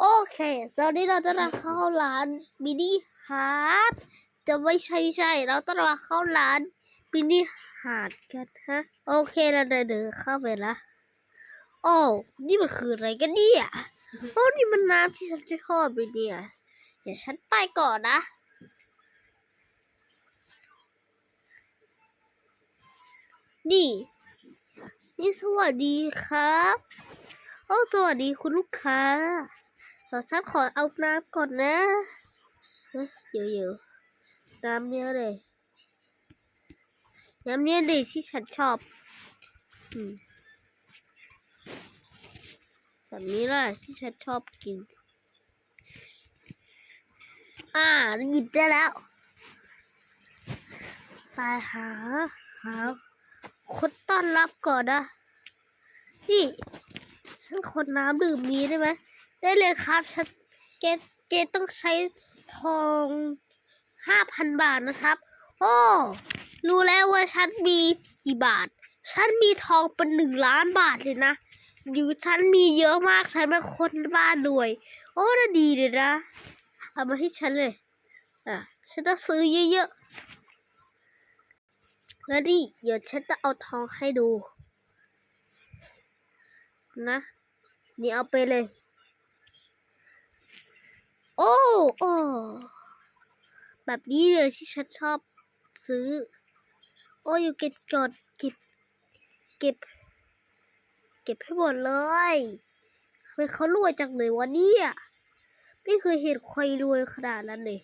โอเค ตอนนี้เราจะมาเข้าร้านมินิฮาร์ดจะไม่ใช่ใช่ เราต้องมาเข้าร้านมินิฮาร์ดกันฮะ โอเคเราเดินเดินเข้าไปละโอ้นี่มันคืออะไรกันเนี่ยโอ้นี่มันน้ำที่ฉันจะชอบไปเนี่ยเดี๋ยวฉันไปก่อนนะนี่ นี่สวัสดีครับ โอ้ สวัสดีคุณลูกค้า ฉันขอเอาน้ำก่อนนะเยเดี๋ยวเดี๋ยวน้ำเนี้ยเลยน้ำเนี้ยเลยที่ฉันชอบอืมแบบนี้แหละที่ฉันชอบกิน อ่าหยิบได้แล้ว ไปหาหาคนต้อนรับก่อนนะ นี่ ฉันขอน้ำดื่มนี้ได้ไหม ได้เลยครับเกตเกตต้องใช้ทองห้าพันบาทนะครับ โอ้รู้แล้วว่าฉันมีกี่บาท ฉันมีทองเป็นหนึ่งล้านบาทเลยนะอยู่ฉันมีเยอะมากฉันเป็นคนบ้านรวย โอ้น่าดีเลยนะเอามาให้ฉันเลยอะฉันจะซื้อเยอะๆแล้วนี่เดี๋ยวฉันจะเอาทองให้ดู นะ นี่เอาไปเลย โอ้โอ้แบบนี้เลยที่ฉันชอบซื้อ โอ้อยู่เก็บก่อนเก็บ เก็บ เก็บให้หมดเลยทำไมเขารวยจังเลยวะเนี่ย ไม่เคยเห็นใครรวยขนาดนั้นเลย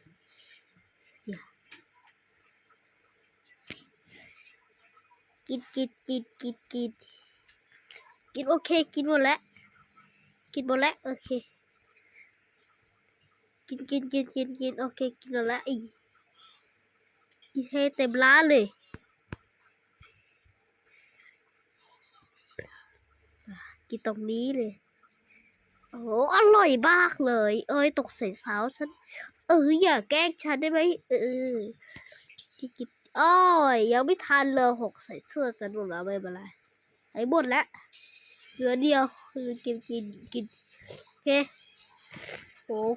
กินกินกินกินกินกินโอเค กินหมดแล้ว กินหมดแล้ว โอเค กินกินกินกินกินโอเคกินแล้วอีกกินให้เต็มร้านเลยกินตรงนี้เลย โอ้อร่อยมากเลย เอ้ยตกใส่สาวฉัน เอออย่าแกล้งฉันได้ไหมเออกินกินอ้อยยังไม่ทันเลยหกใส่เสื้อฉันหมดแล้วไม่เป็นไรไอ้หมดแล้วเหลือเดียวกินกินกินโอเค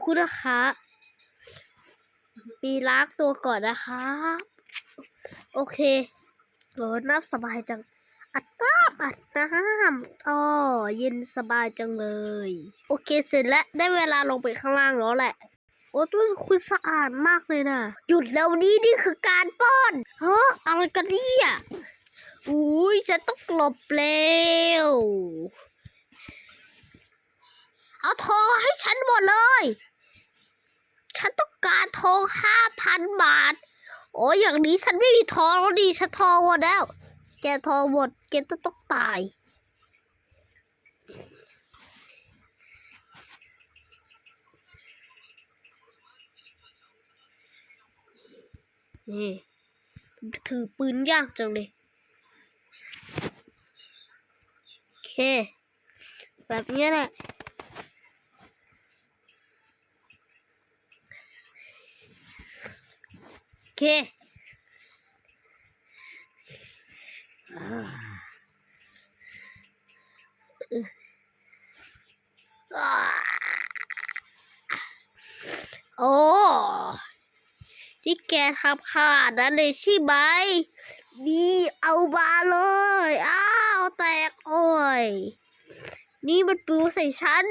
คุณนะคะปีล้างตัวก่อนนะครับ โอเคโหน้ำสบายจัง อัดน้ำอัดน้ำอ๋อเย็นสบายจังเลย โอเคเสร็จแล้วได้เวลาลงไปข้างล่างแล้วแหละ โอ้ตัวคุณสะอาดมากเลยนะ หยุดแล้วนี้นี่คือการปล้นเฮ้ออะไรกันเนี่ยอุ้ยจะต้องหลบเร็ว เอาทองให้ฉันหมดเลย ฉันต้องการทองห้าพันบาท โอ้ยอย่างนี้ฉันไม่มีทองแล้วดีฉันทองหมดแล้ว แกทองหมดแกต้องต้องตายนี่ถือปืนยากจังเลย โอเค แบบนี้แหละ โอ เคโอ้ที่แกทำขนาดนั้นเลยใช่ไหมนี่เอามาเลย อ้าวแตกโอ้ย นี่มันปิวใส่ฉัน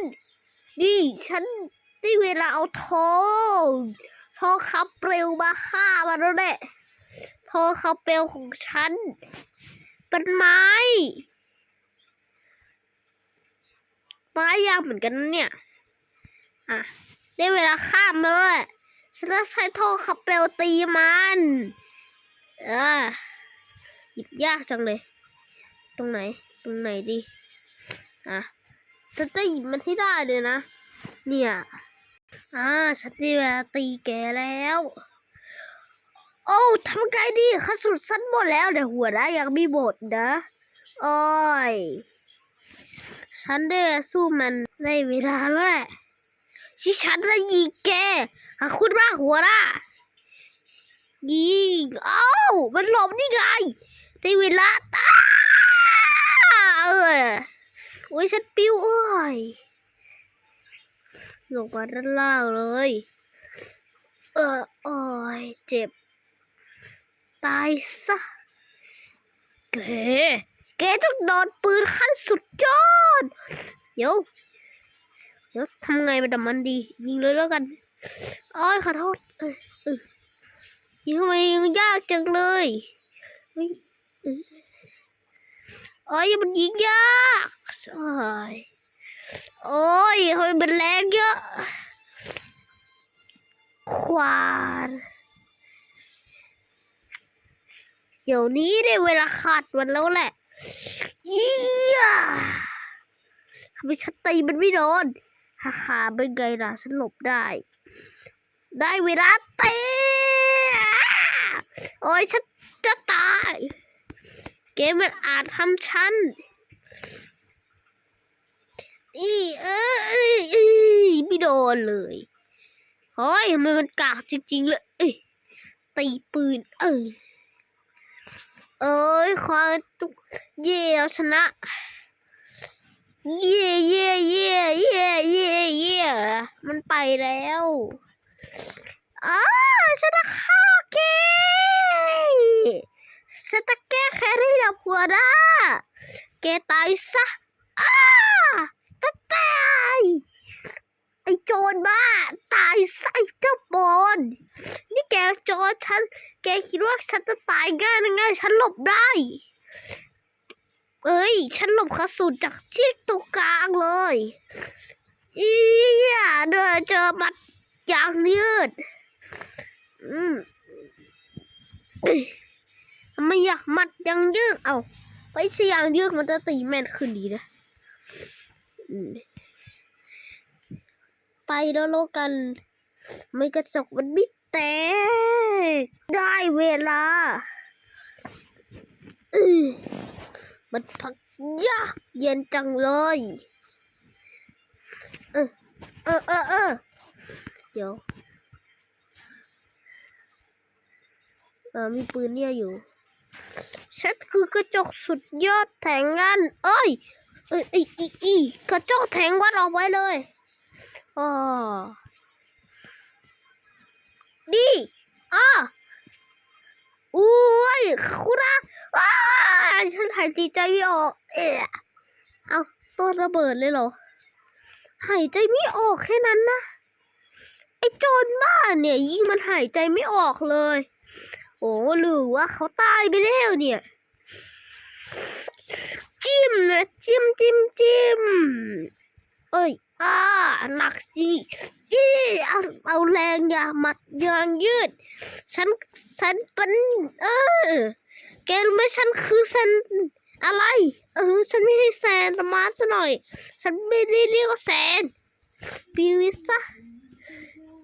นี่ฉันได้เวลาเอาทอง ทองคำเปลวมาฆ่ามันแล้วแหละทองคำเปลวของฉัน เป็นไม้ ไม้ยาวเหมือนกันเนี่ย อะ ได้เวลาฆ่ามันแล้วแหละฉันจะใช้ท่อขับเปลวตีมันอ่าหยิบยากจังเลย ตรงไหน ตรงไหนดี อะฉันจะหยิบมันให้ได้เลยนะ เนี่ย อ่าฉันได้เวลาตีแกแล้ว โอ้ทำไงดีข้าสุดสั้นหมดแล้วเดี๋ยวหัวได้ยังม่หมดนะ โอ้ย ฉันได้สู้มันในเวลาแล้วแหละที่ฉันจะยิงแกหาคุณว่าหัวละยิง เอ้า มันหลบนี่ไงได้เวลาตาเออโอ้ยฉันปิ้วโอ้ย ลงมาด้านล่างเลย เออโอ้ยเจ็บ ตายซะแกแกต้องโดนปืนขั้นสุดยอด เดี๋ยว เดี๋ยวทำไงมันแต่มันดี ยิงเลยแล้วกันอ้อยขอโทษเออยิงทำไมยิงยากจังเลยเฮ้ยเอยมันยิงยากอ้ย โอ้ยทำไมมันแรงเยอะควานเดี๋ยวนี้ได้เวลาขาดวันแล้วแหละอียทำไมฉันตีมันไม่โดนฮ่าฮ่าเป็นไงล่ะฉันหลบได้ ได้เวลาตีโอ้ยฉันจะตาย เกมมันอาจทำฉัน อีเอ้ยเอ้ยเอ้ยไม่โดนเลยเฮ้ยทำไมมันกากจริงๆเลยเอ้ยตีปืน เออเอ้ยควายตุกเย่เอาชนะ เย่เย่เย่เย่เย่เย่มันไปแล้วอ้าฉันะฆ่าแกฉันะแก้แค้นให้ดับหัวน้าแกตายซะอ้าจะตาย ไอ้โจ รบ้าตายไอ้เจ้าโปนนี่แกโจรฉัน แกคิดว่าฉันจะตายง่ายนะไงฉันหลบได้ เอ้ย ฉันหลบกระสุนจากที่ตรงกลางเลยอียเดินเจอมัดยางยืด อืมทำไม่อยากมัดยางยืดเอาไปใช่ยางยืดมันจะตีแม่นขึ้นดีนะ อืม ไปแล้วโลกัน ไม่กระจกมันไม่แตก ได้เวลาอื้อมันพักยากเย็นจังเลย เออเออเออเออเดี๋ยวอ่ามีปืนเนี่ยอยู่ฉันคือกระจกสุดยอดแทงงานเอ้ยเอ้ยอีอีอีกระจกแทงวัดออกไว้เลย อ๋อดีอะอุ้ยคุณอะอ้าฉันหายใจไม่ออก เอะเอาต้นระเบิดเลยเหรอ หายใจไม่ออกแค่นั้นนะไอ้โจรบ้าเนี่ยยิ่งมันหายใจไม่ออกเลย โอ้หรือว่าเขาตายไปแล้วเนี่ย จิ้มนะจิ้มจิ้มจิ้มเอ้ย อ่าหนักสิอีเอาเอาแรงอย่ามัดยางยืด ฉันฉันเป็น เออ แกรู้ไหมฉันคือแซนอะไร เออ ฉันไม่ใช่แซนตมาซะหน่อย ฉันไม่ได้เรียกว่าแซนปีวิสะ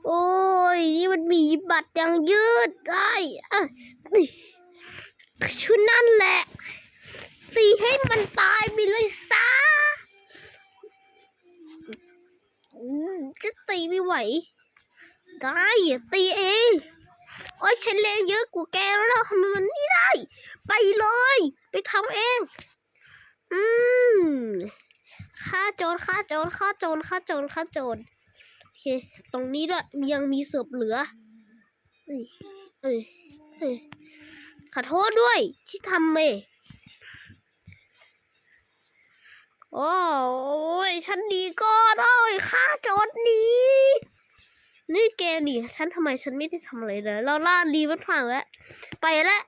โอ้ย นี่มันมีบัตรยางยืดได้เอะชุดนั่นแหละ ตีให้มันตายไปเลยซะ จะตีไม่ไหว ได้ตีเอง โอ้ยฉันแรงเยอะกว่าแกแล้วทำไมมันไม่ได้ ไปเลย ไปทำเอง อืมฆ่าโจรฆ่าโจรฆ่าโจรฆ่าโจรฆ่าโจรโอเค ตรงนี้ด้วยยังมีศพเหลือเอ้ยเอ้ยเอ้ยขอโทษด้วยที่ทำเม โอ้ยฉันดีก็ได้ฆ่าโจดนี้ นี่แกนี่ฉันทำไมฉันไม่ได้ทำอะไรเลย เราล่าดีมันพังแล้ว ไปแล้ว